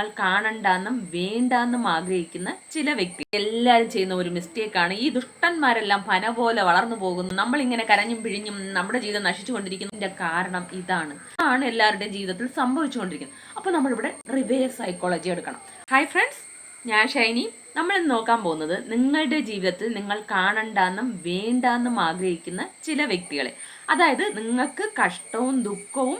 നിങ്ങൾ കാണണ്ടെന്നും വേണ്ടെന്നും ആഗ്രഹിക്കുന്ന ചില വ്യക്തി. എല്ലാവരും ചെയ്യുന്ന ഒരു മിസ്റ്റേക്കാണ് ഈ ദുഷ്ടന്മാരെല്ലാം പന പോലെ വളർന്നു പോകുന്നു. നമ്മളിങ്ങനെ കരഞ്ഞും പിഴിഞ്ഞും നമ്മുടെ ജീവിതം നശിച്ചുകൊണ്ടിരിക്കുന്നതിന്റെ കാരണം ഇതാണ്. ആണ് എല്ലാവരുടെയും ജീവിതത്തിൽ സംഭവിച്ചുകൊണ്ടിരിക്കുന്നത്. അപ്പോൾ നമ്മളിവിടെ റിവേഴ്സ് സൈക്കോളജി എടുക്കണം. ഹായ് ഫ്രണ്ട്സ് ഞാൻ ഷൈനി. നമ്മൾ ഇന്ന് നോക്കാൻ പോകുന്നത് നിങ്ങളുടെ ജീവിതത്തിൽ നിങ്ങൾ കാണണ്ടെന്നും വേണ്ടെന്നും ആഗ്രഹിക്കുന്ന ചില വ്യക്തികളെ. അതായത് നിങ്ങൾക്ക് കഷ്ടവും ദുഃഖവും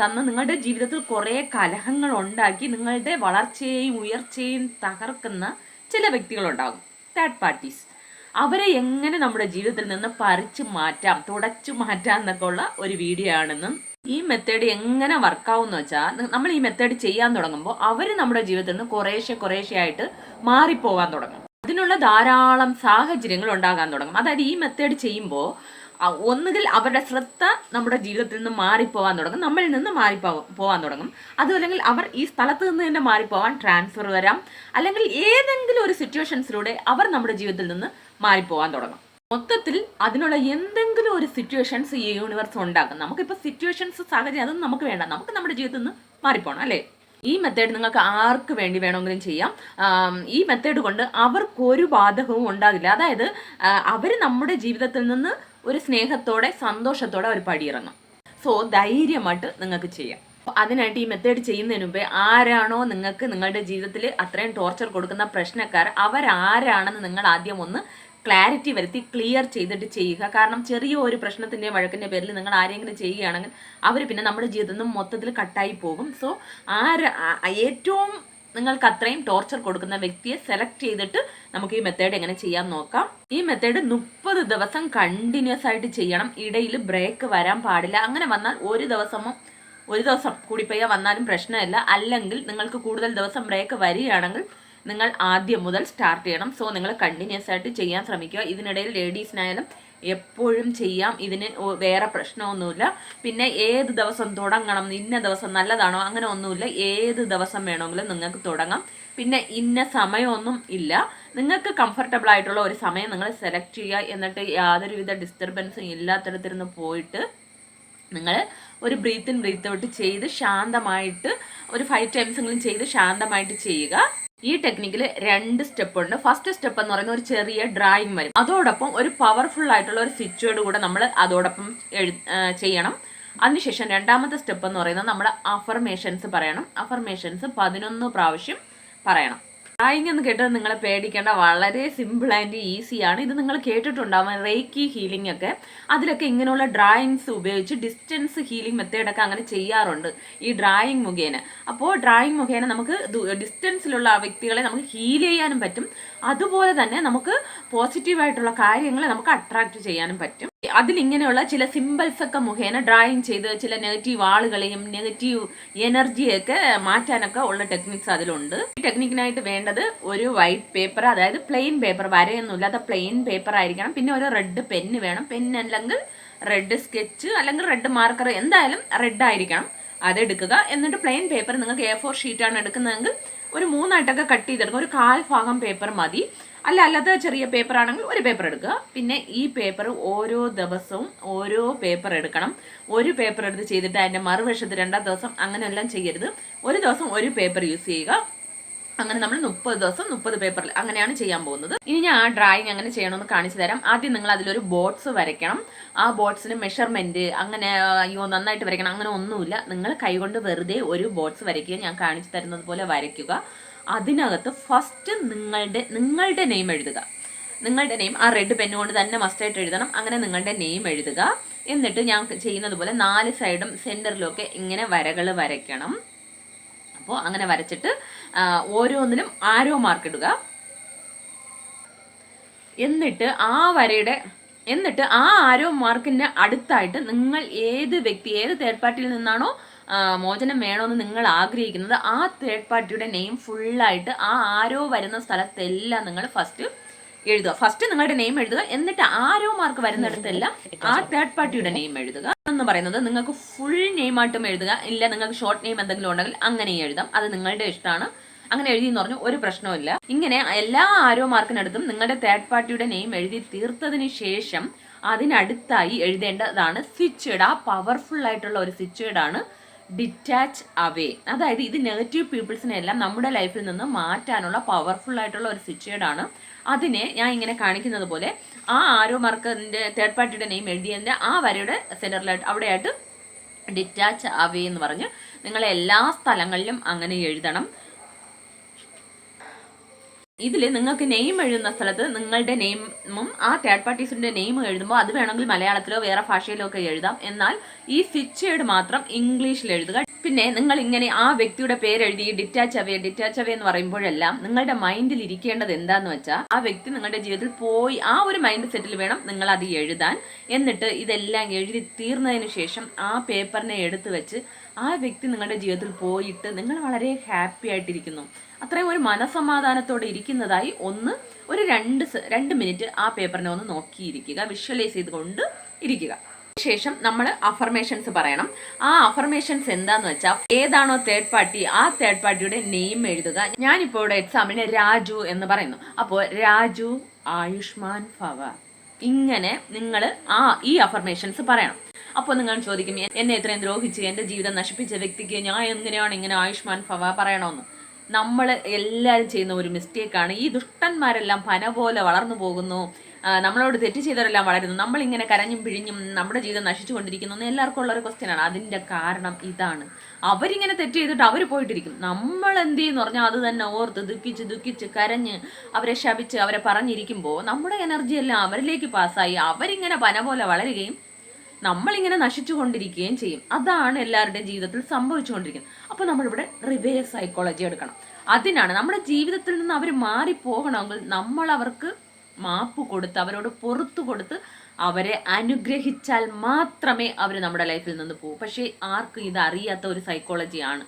തന്ന് നിങ്ങളുടെ ജീവിതത്തിൽ കുറേ കലഹങ്ങൾ ഉണ്ടാക്കി നിങ്ങളുടെ വളർച്ചയെയും ഉയർച്ചയെയും തകർക്കുന്ന ചില വ്യക്തികളുണ്ടാകും. തേർഡ് പാർട്ടീസ് അവരെ എങ്ങനെ നമ്മുടെ ജീവിതത്തിൽ നിന്ന് പറിച്ചു മാറ്റാം തുടച്ചു മാറ്റാം എന്നൊക്കെ ഉള്ള ഒരു വീഡിയോ ആണെന്നും ഈ മെത്തേഡ് എങ്ങനെ വർക്കാവും എന്ന് വെച്ചാൽ നമ്മൾ ഈ മെത്തേഡ് ചെയ്യാൻ തുടങ്ങുമ്പോൾ അവർ നമ്മുടെ ജീവിതത്തിൽ നിന്ന് കുറേശ്ശെ കുറേശ്ശെ ആയിട്ട് മാറിപ്പോകാൻ തുടങ്ങും. അതിനുള്ള ധാരാളം സാഹചര്യങ്ങൾ ഉണ്ടാകാൻ തുടങ്ങും. അതായത് ഈ മെത്തേഡ് ചെയ്യുമ്പോൾ ഒന്നുകിൽ അവരുടെ ശ്രദ്ധ നമ്മുടെ ജീവിതത്തിൽ നിന്ന് മാറിപ്പോവാൻ തുടങ്ങും നമ്മളിൽ നിന്ന് മാറി പോവാൻ തുടങ്ങും. അതുമല്ലെങ്കിൽ അവർ ഈ സ്ഥലത്ത് നിന്ന് തന്നെ മാറിപ്പോവാൻ ട്രാൻസ്ഫർ വരാം. അല്ലെങ്കിൽ ഏതെങ്കിലും ഒരു സിറ്റുവേഷൻസിലൂടെ അവർ നമ്മുടെ ജീവിതത്തിൽ നിന്ന് മാറിപ്പോവാൻ തുടങ്ങും. മൊത്തത്തിൽ അതിനുള്ള എന്തെങ്കിലും ഒരു സിറ്റുവേഷൻസ് ഈ യൂണിവേഴ്സ് ഉണ്ടാക്കും. നമുക്കിപ്പോൾ സിറ്റുവേഷൻസ് സാഹചര്യം അതൊന്നും നമുക്ക് വേണ്ട. നമുക്ക് നമ്മുടെ ജീവിതത്തിൽ നിന്ന് മാറിപ്പോണം അല്ലേ? ഈ മെത്തേഡ് നിങ്ങൾക്ക് ആർക്ക് വേണ്ടി വേണമെങ്കിലും ചെയ്യാം. ഈ മെത്തേഡ് കൊണ്ട് അവർക്കൊരു ബാധകവും ഉണ്ടാകില്ല. അതായത് അവർ നമ്മുടെ ജീവിതത്തിൽ നിന്ന് ഒരു സ്നേഹത്തോടെ സന്തോഷത്തോടെ അവർ പടിയിറങ്ങും. സോ ധൈര്യമായിട്ട് നിങ്ങൾക്ക് ചെയ്യാം. അതിനായിട്ട് ഈ മെത്തേഡ് ചെയ്യുന്നതിന് മുമ്പേ ആരാണോ നിങ്ങൾക്ക് നിങ്ങളുടെ ജീവിതത്തിൽ അത്രയും ടോർച്ചർ കൊടുക്കുന്ന പ്രശ്നക്കാർ അവരാരാണെന്ന് നിങ്ങൾ ആദ്യം ഒന്ന് ക്ലാരിറ്റി വരുത്തി ക്ലിയർ ചെയ്തിട്ട് ചെയ്യുക. കാരണം ചെറിയ ഒരു പ്രശ്നത്തിന്റെ വഴക്കിന്റെ പേരിൽ നിങ്ങൾ ആരെങ്കിലും ചെയ്യുകയാണെങ്കിൽ അവർ പിന്നെ നമ്മുടെ ജീവിതത്തിൽ നിന്നും മൊത്തത്തിൽ കട്ടായി പോകും. സോ ആര് ഏറ്റവും നിങ്ങൾക്ക് അത്രയും ടോർച്ചർ കൊടുക്കുന്ന വ്യക്തിയെ സെലക്ട് ചെയ്തിട്ട് നമുക്ക് ഈ മെത്തേഡ് എങ്ങനെ ചെയ്യാൻ നോക്കാം. ഈ മെത്തേഡ് മുപ്പത് ദിവസം കണ്ടിന്യൂസ് ആയിട്ട് ചെയ്യണം. ഇടയിൽ ബ്രേക്ക് വരാൻ പാടില്ല. അങ്ങനെ വന്നാൽ ഒരു ദിവസമോ ഒരു ദിവസം കൂടിപ്പോയാൽ വന്നാലും പ്രശ്നമില്ല. അല്ലെങ്കിൽ നിങ്ങൾക്ക് കൂടുതൽ ദിവസം ബ്രേക്ക് വരികയാണെങ്കിൽ നിങ്ങൾ ആദ്യം മുതൽ സ്റ്റാർട്ട് ചെയ്യണം. സോ നിങ്ങൾ കണ്ടിന്യൂസ് ആയിട്ട് ചെയ്യാൻ ശ്രമിക്കുക. ഇതിനിടയിൽ ലേഡീസിനായാലും എപ്പോഴും ചെയ്യാം. ഇതിന് വേറെ പ്രശ്നമൊന്നുമില്ല. പിന്നെ ഏത് ദിവസം തുടങ്ങണം ഇന്ന ദിവസം നല്ലതാണോ അങ്ങനെ ഒന്നുമില്ല. ഏത് ദിവസം വേണമെങ്കിലും നിങ്ങൾക്ക് തുടങ്ങാം. പിന്നെ ഇന്ന സമയമൊന്നും ഇല്ല. നിങ്ങൾക്ക് കംഫർട്ടബിൾ ആയിട്ടുള്ള ഒരു സമയം നിങ്ങൾ സെലക്ട് ചെയ്യുക എന്നിട്ട് യാതൊരുവിധ ഡിസ്റ്റർബൻസും ഇല്ലാത്തടത്തിരുന്ന് പോയിട്ട് നിങ്ങൾ ഒരു ബ്രീത്ത് ഇൻ ബ്രീത്ത് ഔട്ട് ചെയ്ത് ശാന്തമായിട്ട് ഒരു ഫൈവ് ടൈംസ് എങ്കിലും ചെയ്ത് ശാന്തമായിട്ട് ചെയ്യുക. ഈ ടെക്നിക്കിൽ രണ്ട് സ്റ്റെപ്പ് ഉണ്ട്. ഫസ്റ്റ് സ്റ്റെപ്പ് എന്ന് പറയുന്ന ഒരു ചെറിയ ഡ്രായിങ് വരും. അതോടൊപ്പം ഒരു പവർഫുൾ ആയിട്ടുള്ള ഒരു സ്വിച്ചോട് കൂടെ നമ്മൾ അതോടൊപ്പം ചെയ്യണം. അതിനുശേഷം രണ്ടാമത്തെ സ്റ്റെപ്പ് എന്ന് പറയുന്നത് നമ്മൾ അഫർമേഷൻസ് പറയണം. അഫർമേഷൻസ് പതിനൊന്ന് പ്രാവശ്യം പറയണം. ഡ്രായിങ് എന്ന് കേട്ടത് നിങ്ങളെ പേടിക്കേണ്ട വളരെ സിമ്പിൾ ആൻഡ് ഈസിയാണ് ഇത് നിങ്ങൾ കേട്ടിട്ടുണ്ടാവും. റേക്കി ഹീലിംഗ് ഒക്കെ. അതിലൊക്കെ ഇങ്ങനെയുള്ള ഡ്രായിങ്സ് ഉപയോഗിച്ച് ഡിസ്റ്റൻസ് ഹീലിംഗ് മെത്തേഡൊക്കെ അങ്ങനെ ചെയ്യാറുണ്ട് ഈ ഡ്രായിങ് മുഖേന. അപ്പോൾ ഡ്രായിങ് മുഖേന നമുക്ക് ഡിസ്റ്റൻസിലുള്ള വ്യക്തികളെ നമുക്ക് ഹീൽ ചെയ്യാനും പറ്റും. അതുപോലെ തന്നെ നമുക്ക് പോസിറ്റീവായിട്ടുള്ള കാര്യങ്ങളെ നമുക്ക് അട്രാക്റ്റ് ചെയ്യാനും പറ്റും. അതിലിങ്ങനെയുള്ള ചില സിമ്പിൾസ് ഒക്കെ മുഖേന ഡ്രായിങ് ചെയ്ത് ചില നെഗറ്റീവ് ആളുകളെയും നെഗറ്റീവ് എനർജിയൊക്കെ മാറ്റാനൊക്കെ ഉള്ള ടെക്നിക്സ് അതിലുണ്ട്. ഈ ടെക്നിക്കിനായിട്ട് വേണ്ടത് ഒരു വൈറ്റ് പേപ്പർ അതായത് പ്ലെയിൻ പേപ്പർ വരയൊന്നുമില്ലാത്ത പ്ലെയിൻ പേപ്പർ ആയിരിക്കണം. പിന്നെ ഒരു റെഡ് പെന്ന് വേണം. പെൻ അല്ലെങ്കിൽ റെഡ് സ്കെച്ച് അല്ലെങ്കിൽ റെഡ് മാർക്കർ എന്തായാലും റെഡ് ആയിരിക്കണം. അതെടുക്കുക. എന്നിട്ട് പ്ലെയിൻ പേപ്പർ നിങ്ങൾക്ക് എ ഫോർ ഷീറ്റാണ് എടുക്കുന്നതെങ്കിൽ ഒരു മൂന്നായിട്ടൊക്കെ കട്ട് ചെയ്തെടുക്കുക. ഒരു കാൽ ഭാഗം പേപ്പർ മതി. അല്ല അല്ലാത്ത ചെറിയ പേപ്പർ ആണെങ്കിൽ ഒരു പേപ്പർ എടുക്കുക. പിന്നെ ഈ പേപ്പർ ഓരോ ദിവസവും ഓരോ പേപ്പർ എടുക്കണം. ഒരു പേപ്പർ എടുത്ത് ചെയ്തിട്ട് അതിന്റെ മറുവശത്ത് രണ്ടാം ദിവസം അങ്ങനെയെല്ലാം ചെയ്യരുത്. ഒരു ദിവസം ഒരു പേപ്പർ യൂസ് ചെയ്യുക. അങ്ങനെ നമ്മൾ മുപ്പത് ദിവസം മുപ്പത് പേപ്പറിൽ അങ്ങനെയാണ് ചെയ്യാൻ പോകുന്നത്. ഇനി ഞാൻ ആ ഡ്രായിങ് അങ്ങനെ ചെയ്യണമെന്ന് കാണിച്ചു തരാം. ആദ്യം നിങ്ങൾ അതിലൊരു ബോട്ട്സ് വരയ്ക്കണം. ആ ബോട്ട്സിന് മെഷർമെന്റ് അങ്ങനെ അയ്യോ നന്നായിട്ട് വരയ്ക്കണം അങ്ങനെ ഒന്നുമില്ല. നിങ്ങൾ കൈകൊണ്ട് വെറുതെ ഒരു ബോട്ട്സ് വരയ്ക്കുക. ഞാൻ കാണിച്ചു തരുന്നത് പോലെ വരയ്ക്കുക. അതിനകത്ത് ഫസ്റ്റ് നിങ്ങളുടെ നിങ്ങളുടെ നെയിം എഴുതുക. നിങ്ങളുടെ നെയിം ആ റെഡ് പെൻ കൊണ്ട് തന്നെ മസ്റ്റായിട്ട് എഴുതണം. അങ്ങനെ നിങ്ങളുടെ നെയിം എഴുതുക. എന്നിട്ട് ഞാൻ ചെയ്യുന്നത് പോലെ നാല് സൈഡും സെന്ററിലൊക്കെ ഇങ്ങനെ വരകൾ വരയ്ക്കണം. അപ്പോൾ അങ്ങനെ വരച്ചിട്ട് ഓരോന്നിനും ആരോ മാർക്ക് ഇടുക. എന്നിട്ട് ആ വരയുടെ എന്നിട്ട് ആ ആരോ മാർക്കിന്റെ അടുത്തായിട്ട് നിങ്ങൾ ഏത് വ്യക്തി ഏത് തേർഡ് പാർട്ടിയിൽ നിന്നാണോ മോചനം വേണമെന്ന് നിങ്ങൾ ആഗ്രഹിക്കുന്നത് ആ തേർഡ് പാർട്ടിയുടെ നെയിം ഫുള്ളായിട്ട് ആ ആരോ വരുന്ന സ്ഥലത്തെല്ലാം നിങ്ങൾ ഫസ്റ്റ് എഴുതുക. ഫസ്റ്റ് നിങ്ങളുടെ നെയിം എഴുതുക. എന്നിട്ട് ആരോ മാർക്ക് വരുന്നിടത്തെല്ലാം ആ തേർഡ് പാർട്ടിയുടെ നെയിം എഴുതുക. എന്ന് പറയുന്നത് നിങ്ങൾക്ക് ഫുൾ നെയിം ആയിട്ടും എഴുതുക. ഇല്ല നിങ്ങൾക്ക് ഷോർട്ട് നെയിം എന്തെങ്കിലും ഉണ്ടെങ്കിൽ അങ്ങനെ എഴുതാം. അത് നിങ്ങളുടെ ഇഷ്ടമാണ്. അങ്ങനെ എഴുതി എന്ന് പറഞ്ഞു ഒരു പ്രശ്നവുമില്ല ഇങ്ങനെ എല്ലാ ആരോ മാർക്കിനടുത്തും നിങ്ങളുടെ തേർഡ് പാർട്ടിയുടെ നെയിം എഴുതി തീർത്തതിന് ശേഷം അതിനടുത്തായി എഴുതേണ്ടതാണ് സ്വിച്ച് ആ പവർഫുൾ ആയിട്ടുള്ള ഒരു സ്വിച്ച് ആണ് ഡിറ്റാച്ച് അവേ. അതായത് ഇത് നെഗറ്റീവ് പീപ്പിൾസിനെ എല്ലാം നമ്മുടെ ലൈഫിൽ നിന്ന് മാറ്റാനുള്ള പവർഫുൾ ആയിട്ടുള്ള ഒരു ആണ് അതിനെ ഞാൻ ഇങ്ങനെ കാണിക്കുന്നത് പോലെ ആ ആരോ മാർക്കിന്റെ തേർഡ് പാർട്ടിയുടെ നെയിം എഴുതിയതിന്റെ ആ വരയുടെ സെന്ററിലായിട്ട് അവിടെയായിട്ട് ഡിറ്റാച്ച് അവേ എന്ന് പറഞ്ഞ് നിങ്ങൾ എല്ലാ സ്ഥലങ്ങളിലും അങ്ങനെ എഴുതണം. ഇതിൽ നിങ്ങൾക്ക് നെയിം എഴുതുന്ന സ്ഥലത്ത് നിങ്ങളുടെ നെയിമും ആ തേർഡ് പാർട്ടീസിന്റെ നെയിം എഴുതുമ്പോൾ അത് വേണമെങ്കിൽ മലയാളത്തിലോ വേറെ ഭാഷയിലോ ഒക്കെ എഴുതാം. എന്നാൽ ഈ സ്വിച്ചേഡ് മാത്രം ഇംഗ്ലീഷിൽ എഴുതുക. പിന്നെ നിങ്ങൾ ഇങ്ങനെ ആ വ്യക്തിയുടെ പേരെഴുതി ഡിറ്റാച്ച് അവേ ഡിറ്റാച്ച് അവേ എന്ന് പറയുമ്പോഴെല്ലാം നിങ്ങളുടെ മൈൻഡിൽ ഇരിക്കേണ്ടത് എന്താന്ന് വെച്ചാൽ ആ വ്യക്തി നിങ്ങളുടെ ജീവിതത്തിൽ പോയി ആ ഒരു മൈൻഡ് സെറ്റിൽ വേണം നിങ്ങൾ അത് എഴുതാൻ. എന്നിട്ട് ഇതെല്ലാം എഴുതി തീർന്നതിന് ശേഷം ആ പേപ്പറിനെ എടുത്തു വെച്ച് ആ വ്യക്തി നിങ്ങളുടെ ജീവിതത്തിൽ പോയിട്ട് നിങ്ങൾ വളരെ ഹാപ്പി ആയിട്ടിരിക്കുന്നു. അത്രയും ഒരു മനസമാധാനത്തോടെ ഇരിക്കുന്നതായി ഒന്ന് ഒരു രണ്ട് രണ്ട് മിനിറ്റ് ആ പേപ്പറിനെ ഒന്ന് നോക്കിയിരിക്കുക വിഷ്വലൈസ് ചെയ്തുകൊണ്ട് ഇരിക്കുക. ശേഷം നമ്മൾ അഫർമേഷൻസ് പറയണം. ആ അഫർമേഷൻസ് എന്താന്ന് വെച്ചാൽ ഏതാണോ തേർഡ് പാർട്ടി ആ തേർഡ് പാർട്ടിയുടെ നെയിം എഴുതുക. ഞാനിപ്പോൾ ഇവിടെ എക്സാമിന് രാജു എന്ന് പറയുന്നു. അപ്പോൾ രാജു ആയുഷ്മാൻ ഭവ. ഇങ്ങനെ നിങ്ങൾ ആ ഈ അഫർമേഷൻസ് പറയണം. അപ്പോൾ നിങ്ങൾ ചോദിക്കും എന്നെ ഇത്രയും ദ്രോഹിച്ച് എന്റെ ജീവിതം നശിപ്പിച്ച വ്യക്തിക്ക് ഞാൻ എങ്ങനെയാണ് ഇങ്ങനെ ആയുഷ്മാൻ ഭവ പറയണമെന്ന് നമ്മൾ എല്ലാവരും ചെയ്യുന്ന ഒരു മിസ്റ്റേക്കാണ് ഈ ദുഷ്ടന്മാരെല്ലാം പന പോലെ വളർന്നു പോകുന്നു. നമ്മളോട് തെറ്റ് ചെയ്തവരെല്ലാം വളരുന്നു. നമ്മൾ ഇങ്ങനെ കരഞ്ഞും പിഴിഞ്ഞും നമ്മുടെ ജീവിതം നശിച്ചുകൊണ്ടിരിക്കുന്നു എന്ന് എല്ലാവർക്കും ഉള്ളൊരു ക്വസ്റ്റ്യനാണ് അതിന്റെ കാരണം ഇതാണ്. അവരിങ്ങനെ തെറ്റ് ചെയ്തിട്ട് അവർ പോയിട്ടിരിക്കും. നമ്മൾ എന്ത് ചെയ്യുന്നു പറഞ്ഞാൽ അത് തന്നെ ഓർത്ത് ദുഃഖിച്ച് ദുഃഖിച്ച് കരഞ്ഞ് അവരെ ശപിച്ച് അവരെ പറഞ്ഞിരിക്കുമ്പോൾ നമ്മുടെ എനർജി എല്ലാം അവരിലേക്ക് പാസ്സായി അവരിങ്ങനെ പന പോലെ വളരുകയും നമ്മളിങ്ങനെ നശിച്ചുകൊണ്ടിരിക്കുകയും ചെയ്യും. അതാണ് എല്ലാവരുടെയും ജീവിതത്തിൽ സംഭവിച്ചുകൊണ്ടിരിക്കുന്നത്. അപ്പോൾ നമ്മളിവിടെ റിവേഴ്സ് സൈക്കോളജി എടുക്കണം. അതിനാണ് നമ്മുടെ ജീവിതത്തിൽ നിന്ന് അവർ മാറിപ്പോകണമെങ്കിൽ നമ്മൾ അവർക്ക് മാപ്പ് കൊടുത്ത് അവരോട് പുറത്തു കൊടുത്ത് അവരെ അനുഗ്രഹിച്ചാൽ മാത്രമേ അവർ നമ്മുടെ ലൈഫിൽ നിന്ന് പോകൂ പക്ഷേ ആർക്കും ഇത് അറിയാത്ത ഒരു സൈക്കോളജിയാണ്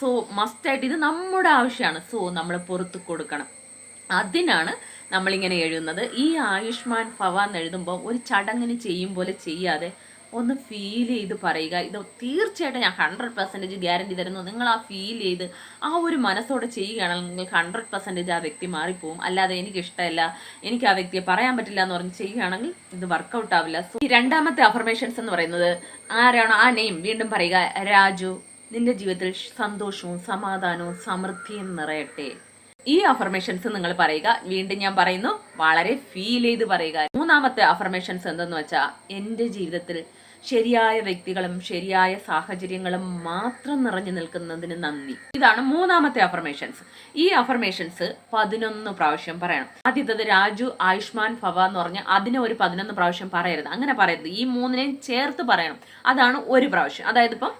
സോ മസ്റ്റായിട്ട് ഇത് നമ്മുടെ ആവശ്യമാണ് സോ നമ്മൾ പുറത്തു കൊടുക്കണം. അതിനാണ് നമ്മളിങ്ങനെ എഴുതുന്നത്. ഈ ആയുഷ്മാൻ ഭവ എന്ന് എഴുതുമ്പോൾ ഒരു ചടങ്ങിന് ചെയ്യും പോലെ ചെയ്യാതെ ഒന്ന് ഫീൽ ചെയ്ത് പറയുക. ഇത് തീർച്ചയായിട്ടും ഞാൻ ഹൺഡ്രഡ് പെർസെന്റേജ് ഗ്യാരണ്ടി തരുന്നു. നിങ്ങൾ ആ ഫീൽ ചെയ്ത് ആ ഒരു മനസ്സോടെ ചെയ്യുകയാണെങ്കിൽ ഹൺഡ്രഡ് പെർസെന്റേജ് ആ വ്യക്തി മാറിപ്പോവും. അല്ലാതെ എനിക്ക് ഇഷ്ടമല്ല എനിക്ക് ആ വ്യക്തിയെ പറയാൻ പറ്റില്ല എന്ന് പറഞ്ഞ് ചെയ്യുകയാണെങ്കിൽ ഇത് വർക്കൗട്ട് ആവില്ല. സോ ഈ രണ്ടാമത്തെ അഫർമേഷൻസ് എന്ന് പറയുന്നത് ആരാണോ ആ നെയിം വീണ്ടും പറയുക രാജു നിന്റെ ജീവിതത്തിൽ സന്തോഷവും സമാധാനവും സമൃദ്ധിയും നിറയട്ടെ. ഈ അഫർമേഷൻസ് നിങ്ങൾ പറയുക. വീണ്ടും ഞാൻ പറയുന്നു വളരെ ഫീൽ ചെയ്ത് പറയുക. മൂന്നാമത്തെ അഫർമേഷൻസ് എന്തെന്ന് വെച്ചാൽ എന്റെ ജീവിതത്തിൽ ശരിയായ വ്യക്തികളും ശരിയായ സാഹചര്യങ്ങളും മാത്രം നിറഞ്ഞു നിൽക്കുന്നതിന് നന്ദി. ഇതാണ് മൂന്നാമത്തെ അഫർമേഷൻസ് ഈ അഫർമേഷൻസ് പതിനൊന്ന് പ്രാവശ്യം പറയണം. ആദ്യത്തത് രാജു ആയുഷ്മാൻ ഭവ എന്ന് പറഞ്ഞ് അതിനെ ഒരു പതിനൊന്ന് പ്രാവശ്യം പറയരുത്. അങ്ങനെ പറയരുത്. ഈ മൂന്നിനെയും ചേർത്ത് പറയണം. അതാണ് ഒരു പ്രാവശ്യം. അതായത് ഇപ്പം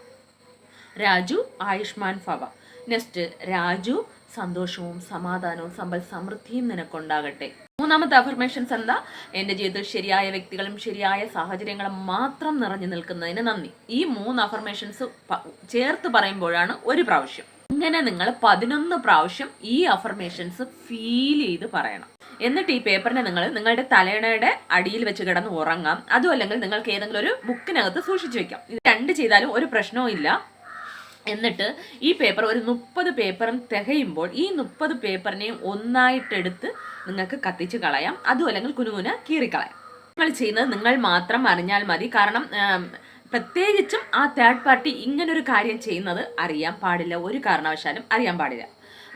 രാജു ആയുഷ്മാൻ ഭവ നെക്സ്റ്റ് രാജു സന്തോഷവും സമാധാനവും സമ്പൽ സമൃദ്ധിയും നിനക്കുണ്ടാകട്ടെ. മൂന്നാമത്തെ അഫർമേഷൻസ് എന്താ? എന്റെ ജീവിതത്തിൽ ശരിയായ വ്യക്തികളും ശരിയായ സാഹചര്യങ്ങളും മാത്രം നിറഞ്ഞു നിൽക്കുന്നതിന് നന്ദി. ഈ മൂന്ന് അഫർമേഷൻസ് ചേർത്ത് പറയുമ്പോഴാണ് ഒരു പ്രാവശ്യം. ഇങ്ങനെ നിങ്ങൾ പതിനൊന്ന് പ്രാവശ്യം ഈ അഫർമേഷൻസ് ഫീൽ ചെയ്ത് പറയണം. എന്നിട്ട് ഈ പേപ്പറിനെ നിങ്ങൾ നിങ്ങളുടെ തലയണയുടെ അടിയിൽ വെച്ച് കിടന്ന് ഉറങ്ങാം. അതും അല്ലെങ്കിൽ നിങ്ങൾക്ക് ഏതെങ്കിലും ഒരു ബുക്കിനകത്ത് സൂക്ഷിച്ചു വെക്കാം. ഇത് രണ്ട് ചെയ്താലും ഒരു പ്രശ്നവും ഇല്ല. എന്നിട്ട് ഈ പേപ്പർ ഒരു മുപ്പത് പേപ്പറും തികയുമ്പോൾ ഈ മുപ്പത് പേപ്പറിനെയും ഒന്നായിട്ടെടുത്ത് നിങ്ങൾക്ക് കത്തിച്ച് കളയാം. അതും അല്ലെങ്കിൽ കുനുകുന കീറിക്കളയാം. നിങ്ങൾ ചെയ്യുന്നത് നിങ്ങൾ മാത്രം അറിഞ്ഞാൽ മതി. കാരണം പ്രത്യേകിച്ചും ആ തേർഡ് പാർട്ടി ഇങ്ങനൊരു കാര്യം ചെയ്യുന്നത് അറിയാൻ പാടില്ല. ഒരു കാരണവശാലും അറിയാൻ പാടില്ല.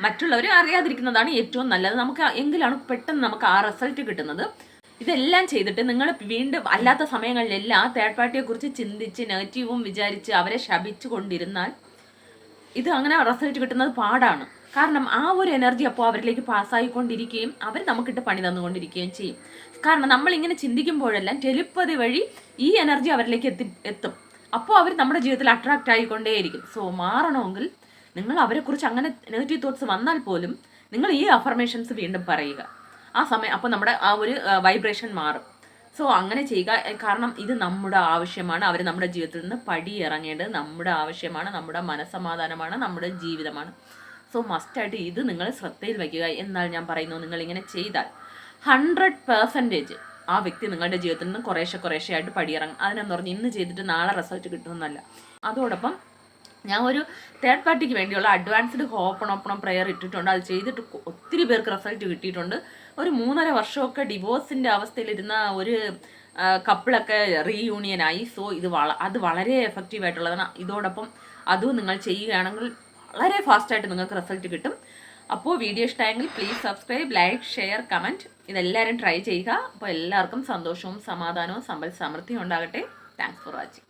മറ്റുള്ളവർ അറിയാതിരിക്കുന്നതാണ് ഏറ്റവും നല്ലത്. നമുക്ക് എങ്കിലാണ് പെട്ടെന്ന് നമുക്ക് ആ റിസൾട്ട് കിട്ടുന്നത്. ഇതെല്ലാം ചെയ്തിട്ട് നിങ്ങൾ വീണ്ടും അല്ലാത്ത സമയങ്ങളിലെല്ലാം തേർഡ് പാർട്ടിയെക്കുറിച്ച് ചിന്തിച്ച് നെഗറ്റീവും വിചാരിച്ച് അവരെ ശപിച്ചു കൊണ്ടിരുന്നാൽ ഇത് അങ്ങനെ റിസൾട്ട് കിട്ടുന്നത് പാടാണ്. കാരണം ആ ഒരു എനർജി അപ്പോൾ അവരിലേക്ക് പാസ്സായിക്കൊണ്ടിരിക്കുകയും അവർ നമുക്കിട്ട് പണി തന്നുകൊണ്ടിരിക്കുകയും ചെയ്യും. കാരണം നമ്മളിങ്ങനെ ചിന്തിക്കുമ്പോഴെല്ലാം ടെലിപ്പതി വഴി ഈ എനർജി അവരിലേക്ക് എത്തി എത്തും. അപ്പോൾ അവർ നമ്മുടെ ജീവിതത്തിൽ അട്രാക്റ്റ് ആയിക്കൊണ്ടേയിരിക്കും. സോ മാറണമെങ്കിൽ നിങ്ങൾ അവരെക്കുറിച്ച് അങ്ങനെ നെഗറ്റീവ് തോട്ട്സ് വന്നാൽ പോലും നിങ്ങൾ ഈ അഫർമേഷൻസ് വീണ്ടും പറയുക. ആ സമയം അപ്പോൾ നമ്മുടെ ആ ഒരു വൈബ്രേഷൻ മാറും. സോ അങ്ങനെ ചെയ്യുക. കാരണം ഇത് നമ്മുടെ ആവശ്യമാണ്. അവർ നമ്മുടെ ജീവിതത്തിൽ നിന്ന് പടി ഇറങ്ങേണ്ടത് നമ്മുടെ ആവശ്യമാണ്. നമ്മുടെ മനസ്സമാധാനമാണ്. നമ്മുടെ ജീവിതമാണ്. സോ മസ്റ്റായിട്ട് ഇത് നിങ്ങൾ ശ്രദ്ധയിൽ വയ്ക്കുക. എന്നാൽ ഞാൻ പറയുന്നു നിങ്ങൾ ഇങ്ങനെ ചെയ്താൽ ഹൺഡ്രഡ് പെർസെന്റേജ് ആ വ്യക്തി നിങ്ങളുടെ ജീവിതത്തിൽ നിന്ന് കുറേശ്ശെ കുറേശ്ശെ ആയിട്ട് പടിയിറങ്ങും. അതിനെന്ന് പറഞ്ഞ് ഇന്ന് ചെയ്തിട്ട് നാളെ റിസൾട്ട് കിട്ടുമെന്നല്ല. അതോടൊപ്പം ഞാൻ ഒരു തേർഡ് പാർട്ടിക്ക് വേണ്ടിയുള്ള അഡ്വാൻസ്ഡ് ഹോപ്പൺ ഓപ്പണം പ്രെയർ ഇട്ടിട്ടുണ്ട്. അത് ചെയ്തിട്ട് ഒത്തിരി പേർക്ക് റിസൾട്ട് കിട്ടിയിട്ടുണ്ട്. ഒരു മൂന്നര വർഷമൊക്കെ ഡിവോഴ്സിന്റെ അവസ്ഥയിലിരുന്ന ഒരു കപ്പിളൊക്കെ റീയൂണിയനായി സോ ഇത് വള അത് വളരെ എഫക്റ്റീവ് ആയിട്ടുള്ളതാണ്. ഇതോടൊപ്പം അതും നിങ്ങൾ ചെയ്യുകയാണെങ്കിൽ വളരെ ഫാസ്റ്റായിട്ട് നിങ്ങൾക്ക് റിസൾട്ട് കിട്ടും. അപ്പോൾ വീഡിയോ ഇഷ്ടമായെങ്കിൽ please subscribe like share comment ഇതെല്ലാവരും ട്രൈ ചെയ്യുക. അപ്പോൾ എല്ലാവർക്കും സന്തോഷവും സമാധാനവും സമ്പൽ സമൃദ്ധിയും ഉണ്ടാകട്ടെ. Thanks for watching